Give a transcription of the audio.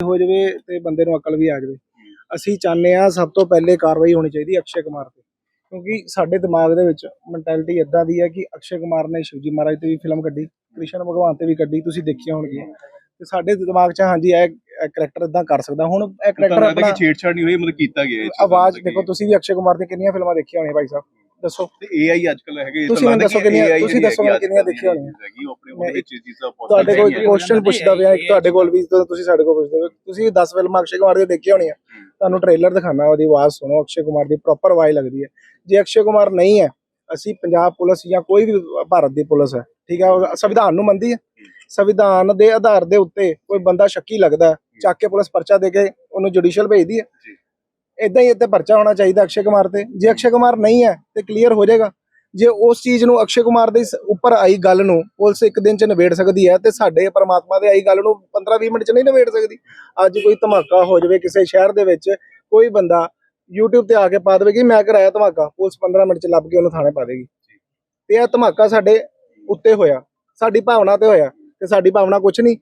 ਹੋ ਜਾਵੇ ਤੇ ਬੰਦੇ ਨੂੰ ਅਕਲ ਵੀ ਆ ਜਾਵੇ। ਅਸੀਂ ਚਾਹੁੰਦੇ ਆ ਸਭ ਤੋਂ ਪਹਿਲੇ ਕਾਰਵਾਈ ਹੋਣੀ ਚਾਹੀਦੀ ਅਕਸ਼ੇ ਕੁਮਾਰ ਤੇ। ਕਿਉਂਕਿ ਸਾਡੇ ਦਿਮਾਗ ਦੇ ਵਿੱਚ ਮੈਂਟੈਲਿਟੀ ਇਦਾਂ ਦੀ ਹੈ ਕਿ ਅਕਸ਼ੇ ਕੁਮਾਰ ਨੇ ਸ਼ਿਵਜੀ ਮਹਾਰਾਜ ਤੇ ਵੀ ਫਿਲਮ ਕੱਢੀ ਕ੍ਰਿਸ਼ਨ ਭਗਵਾਨ ਤੇ ਵੀ ਕੱਢੀ ਤੁਸੀਂ ਦੇਖੀਆਂ ਹੋਣਗੀਆਂ। ਤੇ ਸਾਡੇ ਦਿਮਾਗ 'ਚ ਹਾਂਜੀ ਇਹ ਕਰੈਕਟਰ ਇਦਾਂ ਕਰ ਸਕਦਾ। ਹੁਣ ਇਹ ਕਰੈਕਟਰ ਆਪਣਾ ਕਿ ਛੇੜਛਾੜ ਨਹੀਂ ਹੋਈ ਮਤਲਬ ਕੀਤਾ ਗਿਆ ਆਵਾਜ਼ ਦੇਖੋ ਤੁਸੀਂ ਵੀ ਅਕਸ਼ੇ ਕੁਮਾਰ ਦੀਆਂ ਕਿੰਨੀਆਂ ਫਿਲਮਾਂ ਦੇਖੀਆਂ ਹੋਣੀਆਂ ਭਾਈ ਸਾਹਿਬ। ਦੱਸੋ। ਤੇ AI ਅੱਜ ਕੱਲ ਹੈਗੇ ਤੁਸੀਂ ਮੈਨੂੰ ਦੱਸੋ ਕਿ ਕਿੰਨੀਆਂ- ਤੁਸੀਂ ਦੱਸੋ ਕਿੰਨੀਆਂ ਦੇਖੀਆਂ ਹੋਣੀਆਂ। ਹੈਗੀ ਆਪਣੇ ਉਹਦੇ ਚੀਜ਼ਾਂ possible ਤੁਹਾਡੇ ਕੋਲ। ਕੁਐਸਚਨ ਪੁੱਛਦਾ ਪਿਆ ਇੱਕ ਤੁਹਾਡੇ ਕੋਲ ਵੀ ਤੁਸੀਂ ਸਾਡੇ ਕੋਲ ਪੁੱਛਦੇ ਹੋ ਤੁਸੀਂ 10 ਫਿਲਮਾਂ ਅਕਸ਼ੇ ਕੁਮਾਰ ਦੀਆਂ ਦੇਖੀਆਂ ਹੋਣੀਆਂ। ਤੁਹਾਨੂੰ ਟ੍ਰੇਲਰ ਦਿਖਾਣਾ ਉਹਦੀ ਆਵਾਜ਼ ਸੁਣੋ ਅਕਸ਼ੇ ਕੁਮਾਰ ਦੀ ਪ੍ਰੋਪਰ ਆਵਾਜ਼ ਲੱਗਦੀ ਹੈ। ਜੇ ਅਕਸ਼ੇ ਕੁਮਾਰ ਨਹੀਂ ਹੈ ਅਸੀਂ ਪੰਜਾਬ ਪੁਲਿਸ ਜਾਂ ਕੋਈ ਵੀ ਭਾਰਤ ਦੀ ਪੁਲਿਸ ਹੈ ਠੀਕ ਹੈ ਸੰਵਿਧਾਨ ਨੂੰ ਮੰਨਦੀ ਹੈ। ਸੰਵਿਧਾਨ ਦੇ ਆਧਾਰ ਦੇ ਉੱਤੇ ਕੋਈ ਬੰਦਾ ਸ਼ੱਕੀ ਲੱਗਦਾ ਚੱਕ ਕੇ ਪੁਲਿਸ ਪਰਚਾ ਦੇ ਕੇ ਉਹਨੂੰ ਜੁਡੀਸ਼ੀਅਲ ਭੇਜਦੀ ਹੈ। ਇਦਾਂ ਹੀ ਇੱਥੇ ਪਰਚਾ ਹੋਣਾ ਚਾਹੀਦਾ ਅਕਸ਼ੇ ਕੁਮਾਰ ਤੇ। ਜੇ ਅਕਸ਼ੇ ਕੁਮਾਰ ਨਹੀਂ ਹੈ, ਤੇ ਕਲੀਅਰ ਹੋ ਜਾਏਗਾ। ਜੇ ਉਸ ਚੀਜ਼ ਨੂੰ ਅਕਸ਼ੇ ਕੁਮਾਰ ਦੇ ਉੱਪਰ ਆਈ ਗੱਲ ਨੂੰ, ਪੁਲਿਸ ਇੱਕ ਦਿਨ ਚ ਨਿਬੇੜ ਸਕਦੀ ਹੈ ਤੇ ਸਾਡੇ ਪਰਮਾਤਮਾ ਦੇ ਆਈ ਗੱਲ ਨੂੰ 15-20 ਮਿੰਟ ਚ ਨਹੀਂ ਨਿਬੇੜ ਸਕਦੀ। ਅੱਜ ਕੋਈ ਧਮਾਕਾ ਹੋ ਜਾਵੇ ਕਿਸੇ ਸ਼ਹਿਰ ਦੇ ਵਿੱਚ, ਕੋਈ ਬੰਦਾ YouTube ਤੇ ਆ ਕੇ ਪਾ ਦੇਵੇ ਕਿ ਮੈਂ ਕਰਾਇਆ ਧਮਾਕਾ, ਪੁਲਿਸ 15 ਮਿੰਟ ਚ ਲੱਭ ਕੇ ਉਹਨੂੰ ਥਾਣੇ ਪਾ ਦੇਗੀ। ਤੇ ਇਹ ਧਮਾਕਾ ਸਾਡੇ ਉੱਤੇ ਹੋਇਆ, ਸਾਡੀ ਭਾਵਨਾ ਤੇ ਹੋਇਆ, ਤੇ ਸਾਡੀ ਭਾਵਨਾ ਕੁਝ ਨਹੀਂ।